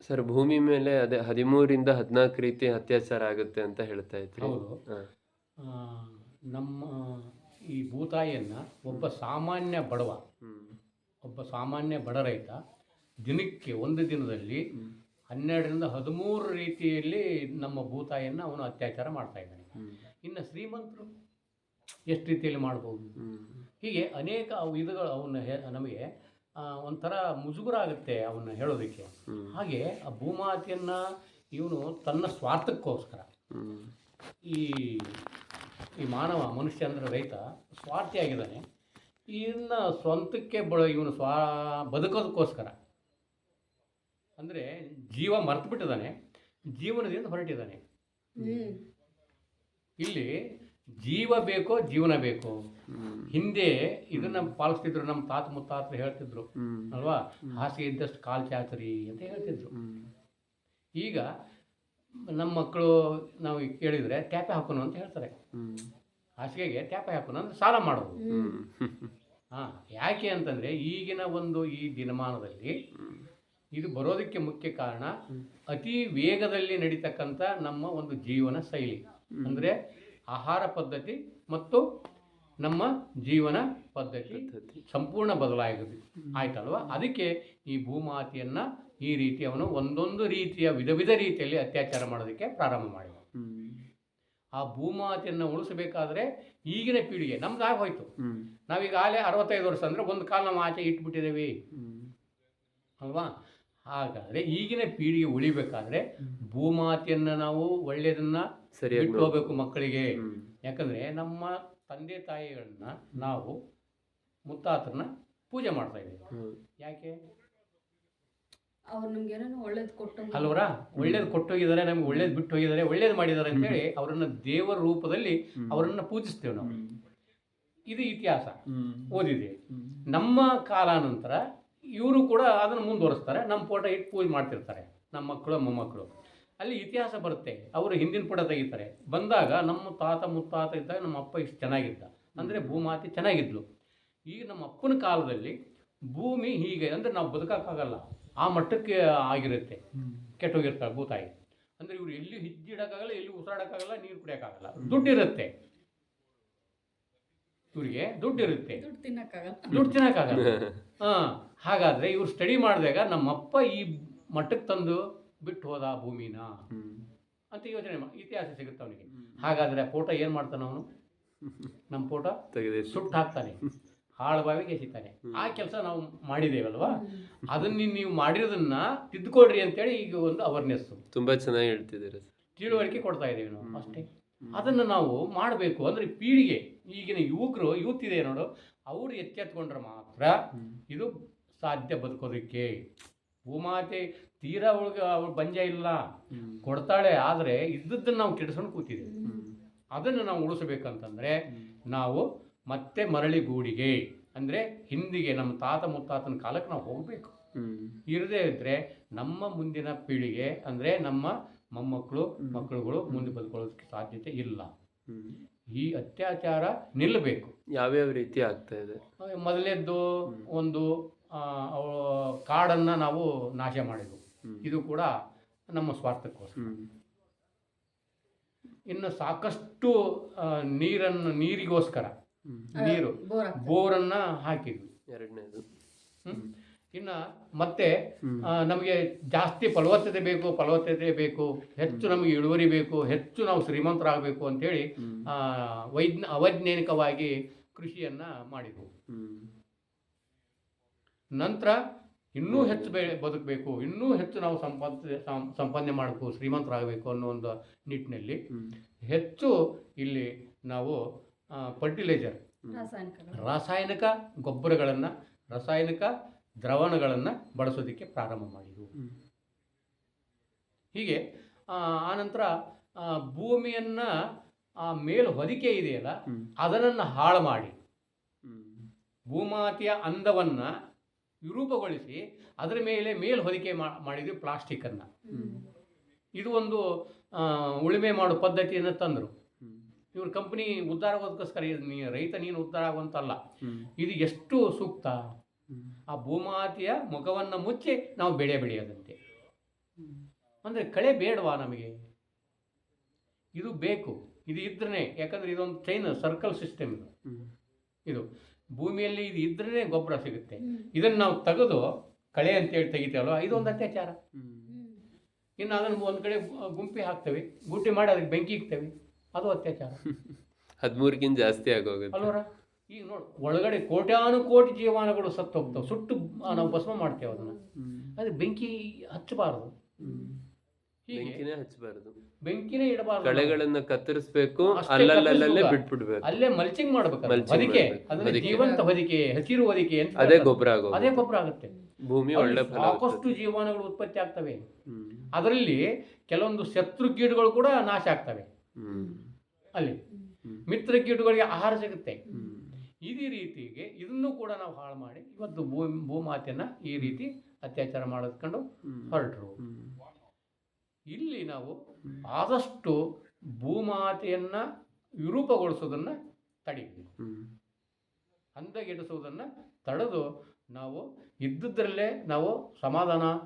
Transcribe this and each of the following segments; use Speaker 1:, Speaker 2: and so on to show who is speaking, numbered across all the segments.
Speaker 1: Sir ಭೂಮಿ ಮೇಲೆ ಅದೇ ಹದಿಮೂರಿಂದ ಹದಿನಾಲ್ಕು ರೀತಿ ಅತ್ಯಾಚಾರ ಆಗುತ್ತೆ ಅಂತ ಹೇಳ್ತಾ ಇದ್ರಿ.
Speaker 2: ಹೌದು.
Speaker 1: ಹಾ.
Speaker 2: ನಮ್ಮ ಈ ಭೂತಾಯಿಯನ್ನು ಒಬ್ಬ ಸಾಮಾನ್ಯ ಬಡವ ಒಬ್ಬ ಸಾಮಾನ್ಯ ಬಡ ರೈತ ದಿನಕ್ಕೆ ಒಂದು ದಿನದಲ್ಲಿ ಹನ್ನೆರಡರಿಂದ ಹದಿಮೂರು ರೀತಿಯಲ್ಲಿ ನಮ್ಮ ಭೂತಾಯಿಯನ್ನು ಅವನು ಅತ್ಯಾಚಾರ ಮಾಡ್ತಾ ಇದ್ದಾನೆ. ಇನ್ನು ಶ್ರೀಮಂತರು ಎಷ್ಟು ರೀತಿಯಲ್ಲಿ ಮಾಡ್ಬೋದು? ಹೀಗೆ ಅನೇಕ ವಿಧಗಳು ಅವನ್ನ ನಮಗೆ ಒಂಥರ ಮುಜುಗುರ ಆಗುತ್ತೆ ಅವನ್ನ ಹೇಳೋದಕ್ಕೆ. ಹಾಗೆ ಆ ಭೂಮಾತೆಯನ್ನು ಇವನು ತನ್ನ ಸ್ವಾರ್ಥಕ್ಕೋಸ್ಕರ. ಈ ಈ ಮಾನವ ಮನುಷ್ಯ ಅಂದರೆ ರೈತ ಸ್ವಾರ್ಥಿಯಾಗಿದ್ದಾನೆ ಇನ್ನು ಸ್ವಂತಕ್ಕೆ ಬಳ ಇವನು ಸ್ವಾ ಬದುಕೋದಕ್ಕೋಸ್ಕರ. ಅಂದರೆ ಜೀವ ಮರೆತು ಬಿಟ್ಟಿದ್ದಾನೆ ಜೀವನದಿಂದ ಹೊರಟಿದ್ದಾನೆ. ಇಲ್ಲಿ ಜೀವ ಬೇಕೋ ಜೀವನ ಬೇಕೋ. ಹಿಂದೆ ಇದನ್ನ ಪಾಲಿಸ್ತಿದ್ರು ನಮ್ಮ ತಾತ ಮುತ್ತಾತರು ಹೇಳ್ತಿದ್ರು. ಅಲ್ವಾ? ಹಾಸಿಗೆ ಇದ್ದಷ್ಟು ಕಾಲು ಚಾಚರಿ ಅಂತ ಹೇಳ್ತಿದ್ರು. ಈಗ ನಮ್ಮ ಮಕ್ಕಳು ನಾವು ಕೇಳಿದ್ರೆ ಟ್ಯಾಪೆ ಹಾಕೋನು ಅಂತ ಹೇಳ್ತಾರೆ. ಹಾಸಿಗೆಗೆ ಟ್ಯಾಪೆ ಹಾಕೋನು ಅಂದರೆ ಸಾಲ ಮಾಡೋದು.
Speaker 1: ಹಾ
Speaker 2: ಹಾಂ ಯಾಕೆ ಅಂತಂದರೆ ಈಗಿನ ಒಂದು ಈ ದಿನಮಾನದಲ್ಲಿ ಇದು ಬರೋದಕ್ಕೆ ಮುಖ್ಯ ಕಾರಣ ಅತಿ ವೇಗದಲ್ಲಿ ನಡೀತಕ್ಕಂಥ ನಮ್ಮ ಒಂದು ಜೀವನ ಶೈಲಿ. ಅಂದರೆ ಆಹಾರ ಪದ್ಧತಿ ಮತ್ತು ನಮ್ಮ ಜೀವನ ಪದ್ಧತಿ. ಸಂಪೂರ್ಣ ಬದಲಾಗಿದೆ. ಆಯ್ತಲ್ವಾ? ಅದಕ್ಕೆ ಈ ಭೂಮಾತೆಯನ್ನು ಈ ರೀತಿ ಅವನು ಒಂದೊಂದು ರೀತಿಯ ವಿಧ ವಿಧ ರೀತಿಯಲ್ಲಿ ಅತ್ಯಾಚಾರ ಮಾಡೋದಕ್ಕೆ ಪ್ರಾರಂಭ ಮಾಡಿದ. ಆ ಭೂಮಾತೆಯನ್ನು ಉಳಿಸಬೇಕಾದ್ರೆ ಈಗಿನ ಪೀಳಿಗೆ ನಮ್ದು ಆಗೋಯ್ತು ಆಲೇ ಅರವತ್ತೈದು ವರ್ಷ ಅಂದರೆ ಒಂದು ಕಾಲ ನಾವು ಆಚೆ ಇಟ್ಬಿಟ್ಟಿದ್ದೇವೆ. ಅಲ್ವಾ? ಹಾಗಾದರೆ ಈಗಿನ ಪೀಳಿಗೆ ಉಳಿಬೇಕಾದ್ರೆ ಭೂಮಾತೆಯನ್ನು ನಾವು ಒಳ್ಳೆಯದನ್ನ
Speaker 1: ಸರಿಯಾಗಿ
Speaker 2: ಬಿಟ್ಟು ಹೋಗ್ಬೇಕು ಮಕ್ಕಳಿಗೆ. ಯಾಕಂದ್ರೆ ನಮ್ಮ ತಂದೆ ತಾಯಿಗಳನ್ನ ನಾವು ಮುತ್ತಾತರನ್ನ ಪೂಜೆ ಮಾಡ್ತಾ ಇದ್ದೀವಿ. ಯಾಕೆ?
Speaker 3: ಅವ್ರು ನಮ್ಗೆ ಏನೋ ಒಳ್ಳೇದು ಕೊಟ್ಟು
Speaker 2: ಅಲ್ವರಾ? ಒಳ್ಳೇದು ಕೊಟ್ಟೋಗಿದ್ದಾರೆ ನಮ್ಗೆ ಒಳ್ಳೇದು ಬಿಟ್ಟು ಹೋಗಿದ್ದಾರೆ ಒಳ್ಳೇದು ಮಾಡಿದ್ದಾರೆ ಅಂತ ಹೇಳಿ ಅವರನ್ನ ದೇವರ ರೂಪದಲ್ಲಿ ಅವರನ್ನ ಪೂಜಿಸ್ತೇವೆ ನಾವು. ಇದು ಇತಿಹಾಸ. ಓದಿದೆ. ನಮ್ಮ ಕಾಲಾನಂತರ ಇವರು ಕೂಡ ಅದನ್ನು ಮುಂದುವರಿಸ್ತಾರೆ. ನಮ್ಮ ಫೋಟೋ ಇಟ್ಟು ಪೂಜೆ ಮಾಡ್ತಿರ್ತಾರೆ. ನಮ್ಮ ಮಕ್ಕಳು ಮೊಮ್ಮಕ್ಕಳು. ಅಲ್ಲಿ ಇತಿಹಾಸ ಬರುತ್ತೆ. ಅವರು ಹಿಂದಿನ ಪುಟ ತೆಗಿತಾರೆ. ಬಂದಾಗ ನಮ್ಮ ತಾತ ಮುತ್ತಾತ ಇದ್ದಾಗ ನಮ್ಮ ಅಪ್ಪ ಇಷ್ಟು ಚೆನ್ನಾಗಿದ್ದ. ಅಂದರೆ ಭೂಮಾತೆ ಚೆನ್ನಾಗಿದ್ಲು. ಈಗ ನಮ್ಮ ಅಪ್ಪನ ಕಾಲದಲ್ಲಿ ಭೂಮಿ ಹೀಗೆ ಅಂದರೆ ನಾವು ಬದುಕೋಕ್ಕಾಗಲ್ಲ. ಆ ಮಟ್ಟಕ್ಕೆ ಆಗಿರುತ್ತೆ. ಕೆಟ್ಟೋಗಿರ್ತಾರೆ ಭೂತಾಯಿ. ಅಂದರೆ ಇವರು ಎಲ್ಲಿ ಹಿಜ್ಜಿಡೋಕ್ಕಾಗಲ್ಲ ಎಲ್ಲಿ ಉಸಿರಾಡೋಕ್ಕಾಗಲ್ಲ ನೀರು ಕುಡಿಯೋಕ್ಕಾಗಲ್ಲ. ದುಡ್ಡಿರುತ್ತೆ. ಇವರಿಗೆ ದುಡ್ಡಿರುತ್ತೆ.
Speaker 3: ದುಡ್ಡು ತಿನ್ನೋಕ್ಕಾಗಲ್ಲ.
Speaker 2: ದುಡ್ಡು ತಿನ್ನಕ್ಕಾಗಲ್ಲ. ಹಾಂ ಹಾಗಾದರೆ ಇವ್ರು ಸ್ಟಡಿ ಮಾಡಿದಾಗ ನಮ್ಮಪ್ಪ ಈ ಮಟ್ಟಕ್ಕೆ ತಂದು ಬಿಟ್ಟು ಹೋದ ಭೂಮಿನ. ಅಂತ ಯೋಚನೆ ಇತಿಹಾಸ ಸಿಗುತ್ತೆ ಅವನಿಗೆ. ಹಾಗಾದ್ರೆ ಫೋಟೋ ಏನು ಮಾಡ್ತಾನೆ ಅವನು? ನಮ್ಮ ಫೋಟೋ
Speaker 1: ತೆಗೆದೇ
Speaker 2: ಸುಟ್ಟು ಹಾಕ್ತಾನೆ. ಹಾಳು ಬಾವಿಗೆ ಎಸಿತಾನೆ. ಆ ಕೆಲಸ ನಾವು ಮಾಡಿದ್ದೇವಲ್ವಾ ಅದನ್ನ ನೀವು ಮಾಡಿರೋದನ್ನ ತಿದ್ದುಕೊಳ್ರಿ ಅಂತೇಳಿ ಈಗ ಒಂದು ಅವೇರ್ನೆಸ್
Speaker 1: ತುಂಬಾ ಚೆನ್ನಾಗಿ ಹೇಳ್ತಿದ್ದೀರ
Speaker 2: ತಿಳುವಳಿಕೆ ಕೊಡ್ತಾ ಇದ್ದೀವಿ ನಾವು ಅಷ್ಟೇ. ಅದನ್ನು ನಾವು ಮಾಡಬೇಕು ಅಂದರೆ ಪೀಳಿಗೆ ಈಗಿನ ಯುವಕರು ಯೂತ್ ಇದೆ ನೋಡು ಅವರು ಎಚ್ಚೆತ್ಕೊಂಡ್ರೆ ಮಾತ್ರ ಇದು ಸಾಧ್ಯ ಬದುಕೋದಕ್ಕೆ. ಭೂಮಾತೆ ತೀರಾ ಅವಳಿಗೆ ಅವಳು ಬಂಜ ಇಲ್ಲ. ಕೊಡ್ತಾಳೆ ಆದರೆ ಇದ್ದದ್ದನ್ನು ನಾವು ಕೆಡಿಸ್ಕೊಂಡು ಕೂತಿದ್ದೀವಿ. ಅದನ್ನು ನಾವು ಉಳಿಸಬೇಕಂತಂದರೆ ನಾವು ಮತ್ತೆ ಮರಳಿ ಗೂಡಿಗೆ ಅಂದರೆ ಹಿಂದಿಗೆ ನಮ್ಮ ತಾತ ಮುತ್ತಾತನ ಕಾಲಕ್ಕೆ ನಾವು ಹೋಗಬೇಕು. ಇರದೇ ಇದ್ದರೆ ನಮ್ಮ ಮುಂದಿನ ಪೀಳಿಗೆ ಅಂದರೆ ನಮ್ಮ ಮೊಮ್ಮಕ್ಕಳು ಮಕ್ಕಳುಗಳು ಮುಂದೆ ಬದುಕೊಳ್ಳೋದಕ್ಕೆ ಸಾಧ್ಯತೆ ಇಲ್ಲ. ಈ ಅತ್ಯಾಚಾರ ನಿಲ್ಲಬೇಕು.
Speaker 1: ಯಾವ್ಯಾವ ರೀತಿ ಆಗ್ತಾ ಇದೆ?
Speaker 2: ಮೊದಲೇದ್ದು ಒಂದು ಅವಳು ಕಾಡನ್ನು ನಾವು ನಾಶ ಮಾಡಿದ್ವು. ಇದು ಕೂಡ ನಮ್ಮ ಸ್ವಾರ್ಥಕ್ಕೋಸ್ಕರ. ಇನ್ನು ಸಾಕಷ್ಟು ನೀರನ್ನು ನೀರಿಗೋಸ್ಕರ ನೀರು ಬೋರನ್ನ ಹಾಕಿದ್ವಿ
Speaker 1: ಎರಡನೇದು?
Speaker 2: ಇನ್ನು ಮತ್ತೆ ಆ, ನಮಗೆ ಜಾಸ್ತಿ ಫಲವತ್ತತೆ ಬೇಕು ಫಲವತ್ತತೆ ಬೇಕು ಹೆಚ್ಚು ನಮಗೆ ಇಳುವರಿ ಬೇಕು ಹೆಚ್ಚು ನಾವು ಶ್ರೀಮಂತರಾಗಬೇಕು ಅಂತೇಳಿ. ಆ, ವೈಜ್ಞ ಅವೈಜ್ಞಾನಿಕವಾಗಿ ಕೃಷಿಯನ್ನು ಮಾಡಿದ್ವು. ನಂತರ ಇನ್ನೂ ಹೆಚ್ಚು ಬೆ ಬದುಕಬೇಕು ಇನ್ನೂ ಹೆಚ್ಚು ನಾವು ಸಂಪಾದ ಸಂಪಾದನೆ ಮಾಡಬೇಕು ಶ್ರೀಮಂತರಾಗಬೇಕು ಅನ್ನೋ ಒಂದು ನಿಟ್ಟಿನಲ್ಲಿ ಹೆಚ್ಚು ಇಲ್ಲಿ ನಾವು ಫರ್ಟಿಲೈಸರ್ ರಾಸಾಯನಿಕ ಗೊಬ್ಬರಗಳನ್ನು ರಾಸಾಯನಿಕ ದ್ರವಣಗಳನ್ನು ಬಳಸೋದಕ್ಕೆ ಪ್ರಾರಂಭ ಮಾಡಿದ್ವು. ಹೀಗೆ ಆ, ಆನಂತರ ಭೂಮಿಯನ್ನು ಆ ಮೇಲು ಹೊದಿಕೆ ಇದೆಯಲ್ಲ. ಅದನ್ನು ಹಾಳು ಮಾಡಿ. ಭೂಮಾತೆಯ ಅಂದವನ್ನು ವಿರೂಪಗೊಳಿಸಿ ಅದರ ಮೇಲೆ ಮೇಲ್ ಹೊದಿಕೆ ಮಾಡಿದ್ರು ಮಾಡಿದ್ವಿ ಪ್ಲಾಸ್ಟಿಕ್ಕನ್ನು ಇದು ಒಂದು ಉಳುಮೆ ಮಾಡೋ ಪದ್ಧತಿಯನ್ನು ತಂದರು. ಇವ್ರ ಕಂಪ್ನಿ ನೀ ರೈತ ನೀನು ಉದ್ಧಾರ ಆಗುವಂತಲ್ಲ. ಇದು ಎಷ್ಟು ಸೂಕ್ತ? ಆ ಭೂಮಾತೆಯ ಮುಖವನ್ನು ಮುಚ್ಚಿ ನಾವು ಬೆಳೆ ಬೆಳೆಯೋದಂತೆ. ಅಂದರೆ ಕಳೆ ಬೇಡವಾ ನಮಗೆ? ಇದು ಬೇಕು. ಇದು ಇದ್ರೇ. ಯಾಕಂದರೆ ಇದೊಂದು ಚೈನ್ ಸರ್ಕಲ್ ಸಿಸ್ಟಮ್ ಇದು. ಇದು. ಭೂಮಿಯಲ್ಲಿ ಇದು ಇದ್ರೇ ಗೊಬ್ಬರ ಸಿಗುತ್ತೆ. ಇದನ್ನು ನಾವು ತೆಗೆದು ಕಳೆ ಅಂತೇಳಿ ತೆಗಿತೇವಲ್ವ? ಇದೊಂದು ಅತ್ಯಾಚಾರ. ಇನ್ನು ಅದನ್ನು ಒಂದು ಕಡೆ ಗು- ಗುಂಪಿ ಹಾಕ್ತೇವೆ. ಗುಟ್ಟಿ ಮಾಡಿ ಅದಕ್ಕೆ ಬೆಂಕಿ ಇಕ್ತೇವೆ. ಅದು ಅತ್ಯಾಚಾರ.
Speaker 1: ಹದಿಮೂರಕ್ಕಿಂತ ಜಾಸ್ತಿ ಆಗೋಗುತ್ತೆ.
Speaker 2: ಅಲ್ವರ? ಈಗ ನೋಡಿ ಒಳಗಡೆ ಕೋಟ್ಯಾನು ಕೋಟಿ ಜೀವಾಣುಗಳು ಸತ್ತು ಹೋಗ್ತವೆ ಸುಟ್ಟು ನಾವು ಭಸ್ಮ ಮಾಡ್ತೇವೆ ಅದನ್ನು. ಅದು ಬೆಂಕಿ ಹಚ್ಚಬಾರದು.
Speaker 1: ಬೆಂಕಿನೇ ಹಚ್ಚಬಾರದು.
Speaker 2: ಬೆಂಕಿನೇ ಇಡಬಾರದು
Speaker 1: ಕಳೆಗಳನ್ನ ಕತ್ತರಿಸಬೇಕು ಅಲ್ಲಲ್ಲಲ್ಲೇ ಬಿಟ್ಬಿಡ್ಬೇಕು.
Speaker 2: ಅಲ್ಲೇ ಮಲ್ಚಿಂಗ್ ಮಾಡ್ಬೇಕು ಹೊದಿಕೆ. ಅದನ್ನ. ಜೀವಂತ ಹೊದಿಕೆ ಹಸಿರು ಹೊದಿಕೆ ಅಂತ
Speaker 1: ಅದೇ
Speaker 2: ಗೊಬ್ಬರ
Speaker 1: ಗೊಬ್ಬರ
Speaker 2: ಅದೇ ಗೊಬ್ಬರ ಆಗುತ್ತೆ.
Speaker 1: ಭೂಮಿ ಒಳ್ಳೆ ಫಲ
Speaker 2: ಸಾಕಷ್ಟು ಜೀವಾಣುಗಳು ಉತ್ಪತ್ತಿ ಆಗ್ತವೆ. ಅದರಲ್ಲಿ ಕೆಲವೊಂದು ಶತ್ರು ಕೀಟಗಳು ಕೂಡ ನಾಶ ಆಗ್ತವೆ. ಅಲ್ಲಿ ಮಿತ್ರ ಕೀಟಗಳಿಗೆ ಆಹಾರ ಸಿಗುತ್ತೆ. ಇದೇ ರೀತಿಗೆ ಇದನ್ನು ಕೂಡ ನಾವು ಹಾಳು ಮಾಡಿ ಇವತ್ತು ಭೂ ಭೂಮಾತೆಯನ್ನ ಈ ರೀತಿ ಅತ್ಯಾಚಾರ ಮಾಡಿಕೊಂಡು. ಹೊರಟರು. ಇಲ್ಲಿ ನಾವು ಆದಷ್ಟು ಭೂಮಾತೆಯನ್ನ ವಿರೂಪಗೊಳಿಸೋದನ್ನ ತಡಿಬೇಕು. ಅಂದಗೆಡಿಸೋದನ್ನು ತಡೆದು ನಾವು ಇದ್ದುದರಲ್ಲೇ ನಾವು ಸಮಾಧಾನ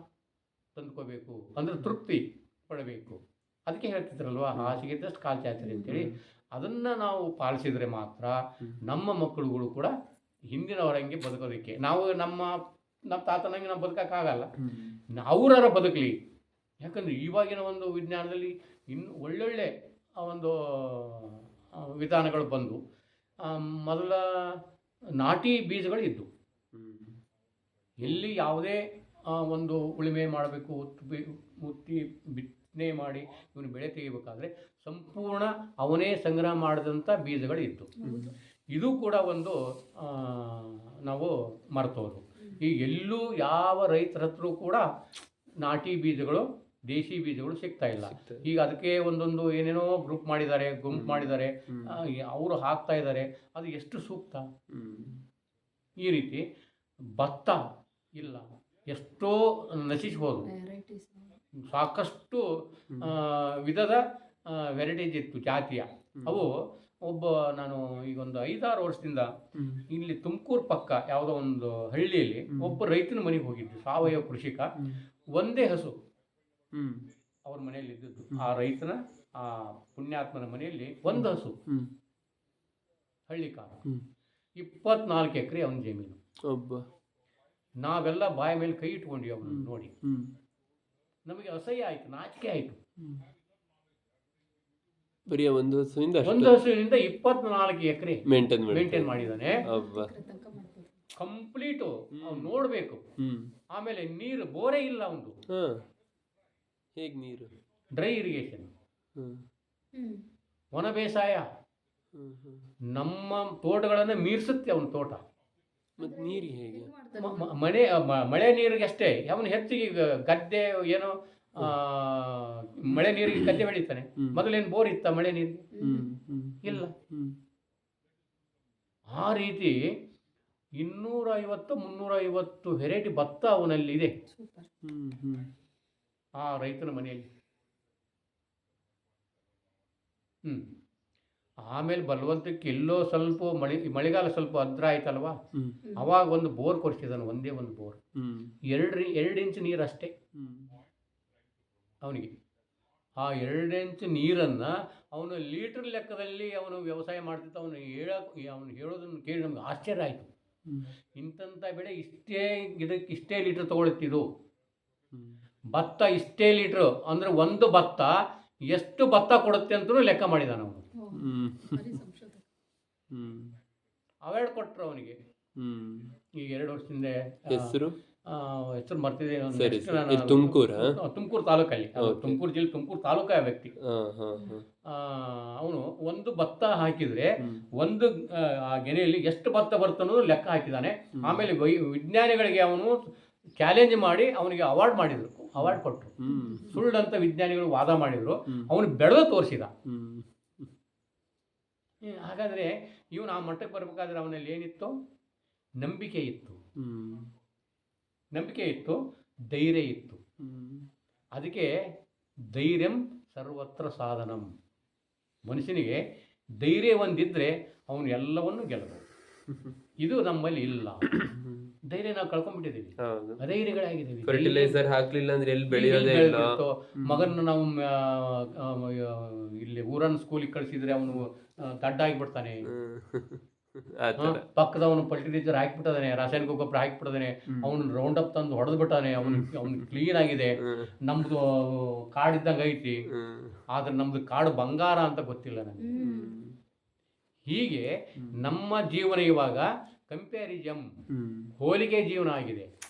Speaker 2: ತಂದ್ಕೋಬೇಕು. ಅಂದ್ರೆ ತೃಪ್ತಿ ಪಡಬೇಕು. ಅದಕ್ಕೆ ಹೇಳ್ತಿದ್ರಲ್ವಾ? ಹಾಸಿಗೆ ಇದ್ದಷ್ಟು ಕಾಲು ಚಾಚರಿ ಅಂತೇಳಿ. ಅದನ್ನು ನಾವು ಪಾಲಿಸಿದರೆ ಮಾತ್ರ ನಮ್ಮ ಮಕ್ಕಳುಗಳು ಕೂಡ ಹಿಂದಿನವರಂಗೆ ಬದುಕೋದಕ್ಕೆ. ನಾವು ನಮ್ಮ ನಮ್ಮ ತಾತನಂಗೆ ನಾವು ಬದುಕೋಕ್ಕಾಗಲ್ಲ. ಅವರರ ಬದುಕಲಿ. ಯಾಕಂದರೆ ಇವಾಗಿನ ಒಂದು ವಿಜ್ಞಾನದಲ್ಲಿ ಇನ್ನು ಒಳ್ಳೊಳ್ಳೆ ಆ ಒಂದು ವಿಧಾನಗಳು ಬಂದು ಮೊದಲ ನಾಟಿ ಬೀಜಗಳು ಇದ್ದು
Speaker 1: ಹ್ಮ್.
Speaker 2: ಎಲ್ಲಿ ಯಾವುದೇ ಒಂದು ಉಳುಮೆ ಮಾಡಬೇಕು ಉತ್ತು ಉತ್ತಿ ಬಿತ್ತನೆ ಮಾಡಿ ಇವನು ಬೆಳೆ ತೆಗಿಬೇಕಾದ್ರೆ ಸಂಪೂರ್ಣ ಅವನೇ ಸಂಗ್ರಹ ಮಾಡಿದಂಥ ಬೀಜಗಳು ಇತ್ತು ಇದು ಕೂಡ ಒಂದು ನಾವು ಮರ್ತೋದು. ಈಗ ಎಲ್ಲೂ ಯಾವ ರೈತರ ಹತ್ರ ಕೂಡ ನಾಟಿ ಬೀಜಗಳು ದೇಶಿ ಬೀಜಗಳು ಸಿಗ್ತಾ ಇಲ್ಲ. ಈಗ ಅದಕ್ಕೆ ಒಂದೊಂದು ಏನೇನೋ ಗ್ರೂಪ್ ಮಾಡಿದ್ದಾರೆ ಗುಂಪು ಮಾಡಿದ್ದಾರೆ. ಅವರು ಹಾಕ್ತಾ ಇದ್ದಾರೆ. ಅದು ಎಷ್ಟು ಸೂಕ್ತ? ಈ ರೀತಿ ಭತ್ತ ಇಲ್ಲ. ಎಷ್ಟೋ ನಶಿಸಿ. ಸಾಕಷ್ಟು ವಿಧದ ವೆರೈಟೀಸ್ ಇತ್ತು ಜಾತಿಯ. ಅವು ಒಬ್ಬ ನಾನು ಈಗ ಒಂದು ಐದಾರು ವರ್ಷದಿಂದ ಇಲ್ಲಿ ತುಮಕೂರು ಪಕ್ಕ ಯಾವುದೋ ಒಂದು ಹಳ್ಳಿಯಲ್ಲಿ ಒಬ್ಬ ರೈತನ ಮನೆಗೆ ಹೋಗಿದ್ದು ಸಾವಯವ ಕೃಷಿಕ. ಒಂದೇ ಹಸು. ಅವ್ರ ಮನೆಯಲ್ಲಿ ಇದ್ದದ್ದು. ಆ ರೈತನ ಆ ಪುಣ್ಯಾತ್ಮನ ಮನೆಯಲ್ಲಿ ಒಂದು ಹಸು. ಹಳ್ಳಿ
Speaker 1: ಕಾಲ.
Speaker 2: ಇಪ್ಪತ್ನಾಲ್ಕು ಎಕರೆ ಅವನ ಜಮೀನು.
Speaker 1: ಒಬ್ಬ
Speaker 2: ನಾವೆಲ್ಲ ಬಾಯ ಮೇಲೆ ಕೈ ಇಟ್ಕೊಂಡ್ವಿ ಅವನು ನೋಡಿ. ನಮಗೆ ಅಸಹ್ಯ ಆಯ್ತು ನಾಚಿಕೆ ಆಯ್ತು.
Speaker 1: ಬರೀ ಒಂದು ಹಸುವಿಂದ
Speaker 2: ಒಂದು ಹಸುವಿನಿಂದ ಇಪ್ಪತ್ನಾಲ್ಕು ಎಕರೆ
Speaker 1: ಮೇಂಟೈನ್
Speaker 2: ಮೇಂಟೈನ್ ಮಾಡಿದ್ದಾನೆ ಕಂಪ್ಲೀಟು. ಅವ್ನು ನೋಡಬೇಕು. ಆಮೇಲೆ ನೀರು ಬೋರೆ ಇಲ್ಲ ಅವನು
Speaker 1: ಹೇಗ್ ನೀರು?
Speaker 2: Dry irrigation. ಒಣ ಬೇಸಾಯ. ನಮ್ಮ ತೋಟಗಳನ್ನು ಮೀರಿಸುತ್ತೆ ಅವನ ತೋಟ.
Speaker 1: ಮತ್ತು ನೀರು ಹೇಗೆ?
Speaker 3: ಹೆಂಗ್ ಮಾಡ್ತಾರೆ?
Speaker 2: ಮ- ಮ- ಮನೆ ಮಳೆ ನೀರಿಗೆ ಅಷ್ಟೇ. ಅವನು ಹೆಚ್ಚಿಗೆ ಗದ್ದೆ ಏನೋ ಮಳೆ ನೀರಿಗೆ ಗದ್ದೆ ಬೆಳೀತಾನೆ. ಮೊದಲೇನು ಬೋರ್ ಇತ್ತ ಮಳೆ ನೀರಿಗೆ
Speaker 1: ಹ್ಮ್
Speaker 2: ಇಲ್ಲ. ಆ ರೀತಿ ಇನ್ನೂರ ಐವತ್ತು ಮುನ್ನೂರ ಐವತ್ತು ವೆರೈಟಿ ಭತ್ತ ಅವನಲ್ಲಿದೆ
Speaker 3: Super.
Speaker 2: ಆ ರೈತನ ಮನೆಯಲ್ಲಿ. ಹ್ಞೂ ಆಮೇಲೆ ಬಲವಂತಕ್ಕೆ ಎಲ್ಲೋ ಸ್ವಲ್ಪ ಮಳೆ ಮಳೆಗಾಲ ಸ್ವಲ್ಪ ಅದ್ರ ಆಯ್ತಲ್ವಾ? ಅವಾಗ ಒಂದು ಬೋರ್ ಕೊಡಿಸಿದಾನೆ ಒಂದೇ ಒಂದು ಬೋರ್. ಎರಡು ಎರಡು ಇಂಚ್ ನೀರು ಅಷ್ಟೇ. ಅವನಿಗೆ. ಆ ಎರಡು ಇಂಚು ನೀರನ್ನು ಅವನು ಲೀಟರ್ ಲೆಕ್ಕದಲ್ಲಿ ಅವನು ವ್ಯವಸಾಯ ಮಾಡ್ತಿತ್ತು ಅವನು ಹೇಳಕ್ಕೆ ಅವನು ಹೇಳೋದನ್ನು ಕೇಳಿ ನಮ್ಗೆ ಆಶ್ಚರ್ಯ ಆಯಿತು.
Speaker 1: ಇಂಥ
Speaker 2: ಇಂಥಂಥ ಬೆಳೆ ಇಷ್ಟೇ ಗಿಡಕ್ಕೆ ಇಷ್ಟೇ ಲೀಟ್ರ್ ತೊಗೊಳುತ್ತಿದ್ದು
Speaker 1: ಹ್ಮ್.
Speaker 2: ಭತ್ತ ಇಷ್ಟೇ ಲೀಟ್ರು ಅಂದರೆ ಒಂದು ಭತ್ತ ಎಷ್ಟು ಭತ್ತ ಕೊಡುತ್ತೆ ಅಂತಲೂ ಲೆಕ್ಕ
Speaker 3: ಮಾಡಿದ ಸಂಶೋಧಕ.
Speaker 2: ಅವಾರ್ಡ್ ಕೊಟ್ಟರು ಅವನಿಗೆ.
Speaker 1: ಹ್ಮ್.
Speaker 2: ಈಗ ಎರಡು ವರ್ಷದಿಂದ ಹಿಂದೆ
Speaker 1: ಹೆಸರು?
Speaker 2: ಹೆಸರು ಮರ್ತಿದೆ
Speaker 1: ತುಮ್ಕೂರಾ?
Speaker 2: ತುಮಕೂರು ತಾಲೂಕಲ್ಲಿ. ತುಮಕೂರು ಜಿಲ್ಲೆ ತುಮಕೂರು ತಾಲೂಕಾ ವ್ಯಕ್ತಿ. ಅವನು ಒಂದು ಭತ್ತ ಹಾಕಿದ್ರೆ ಒಂದು ಆ, ಗೆರೆಯಲ್ಲಿ ಗೆನೆಯಲ್ಲಿ ಎಷ್ಟು ಭತ್ತ ಬರ್ತನೋ ಲೆಕ್ಕ ಹಾಕಿದಾನೆ. ಆಮೇಲೆ ವಿಜ್ಞಾನಿಗಳಿಗೆ ಅವನು ಚಾಲೆಂಜ್ ಮಾಡಿ ಅವನಿಗೆ ಅವಾರ್ಡ್ ಮಾಡಿದರು. ಅವಾರ್ಡ್ ಕೊಟ್ಟರು
Speaker 1: ಸುಳ್ಳು
Speaker 2: ಅಂತ ವಿಜ್ಞಾನಿಗಳು ವಾದ ಮಾಡಿದರು. ಅವನು ಬೆಳೆದು ತೋರಿಸಿದ. ಹಾಗಾದರೆ ಇವನು ಆ ಮಟ್ಟಕ್ಕೆ ಬರಬೇಕಾದ್ರೆ ಅವನಲ್ಲಿ ಏನಿತ್ತು? ನಂಬಿಕೆ ಇತ್ತು. ನಂಬಿಕೆ ಇತ್ತು ಧೈರ್ಯ ಇತ್ತು. ಅದಕ್ಕೆ ಧೈರ್ಯಂ ಸರ್ವತ್ರ ಸಾಧನಂ. ಮನುಷ್ಯನಿಗೆ ಧೈರ್ಯ ಒಂದಿದ್ದರೆ ಅವನು ಎಲ್ಲವನ್ನು ಗೆಲ್ಲಬಹುದು. ಇದು ನಮ್ಮಲ್ಲಿ ಇಲ್ಲ. ಧೈರ್ಯ ನಾವು ಕಳ್ಕೊಂಡ್ಬಿಟ್ಟಿದೀವಿ.
Speaker 1: ಹೌದು.
Speaker 2: ಅಧೈರ್ಯಗಳಾಗಿದ್ದೀವಿ
Speaker 1: ಫರ್ಟಿಲೈಸರ್ ಹಾಕ್ಲಿಲ್ಲ ಅಂದ್ರೆ ಎಲ್ಲಿ ಬೆಳೆಯೋದೇ ಇಲ್ಲ.
Speaker 2: ಮಗನ ನಾವು ಆ, ಆ, ಆ, ಇಲ್ಲಿ ಊರನ್ನು ಸ್ಕೂಲಿಗೆ ಕಳಿಸಿದ್ರೆ ಅವನು ದಡ್ಡ ಆಗಿಬಿಡ್ತಾನೆ
Speaker 1: ಹ್ಮ್. ಆ ತರ
Speaker 2: ಪಕ್ಕದವನು ಫರ್ಟಿಲೈಸರ್ ಹಾಕ್ಬಿಟ್ಟಿದಾನೆ ರಾಸಾಯನಿಕ ಗೊಬ್ಬರ ಹಾಕ್ಬಿಟ್ಟಿದಾನೆ ಅವನು ರೌಂಡ್ ಅಪ್ ತಂದು ಹೊಡೆದು ಬಿಟ್ಟಾನೆ ಅವನು ಅವ್ನು ಕ್ಲೀನ್ ಆಗಿದೆ. ನಮ್ದು ಕಾಡು ಇದ್ದಂಗೆ ಐತಿ.
Speaker 1: ಹ್ಮ್.
Speaker 2: ಆದ್ರೆ ನಮ್ದು ಕಾಡು ಬಂಗಾರ ಅಂತ ಗೊತ್ತಿಲ್ಲ ನನಗೆ. ಹೀಗೆ ನಮ್ಮ ಜೀವನ ಇವಾಗ ಕಂಪ್ಯಾರಿಸಮ್ ಹೋಲಿಕೆ ಜೀವನ ಆಗಿದೆ.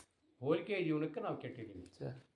Speaker 2: ಹೋಲಿಕೆ ಜೀವನಕ್ಕೆ ನಾವು ಕೆಟ್ಟಿದ್ದೀವಿ.
Speaker 1: ಸ-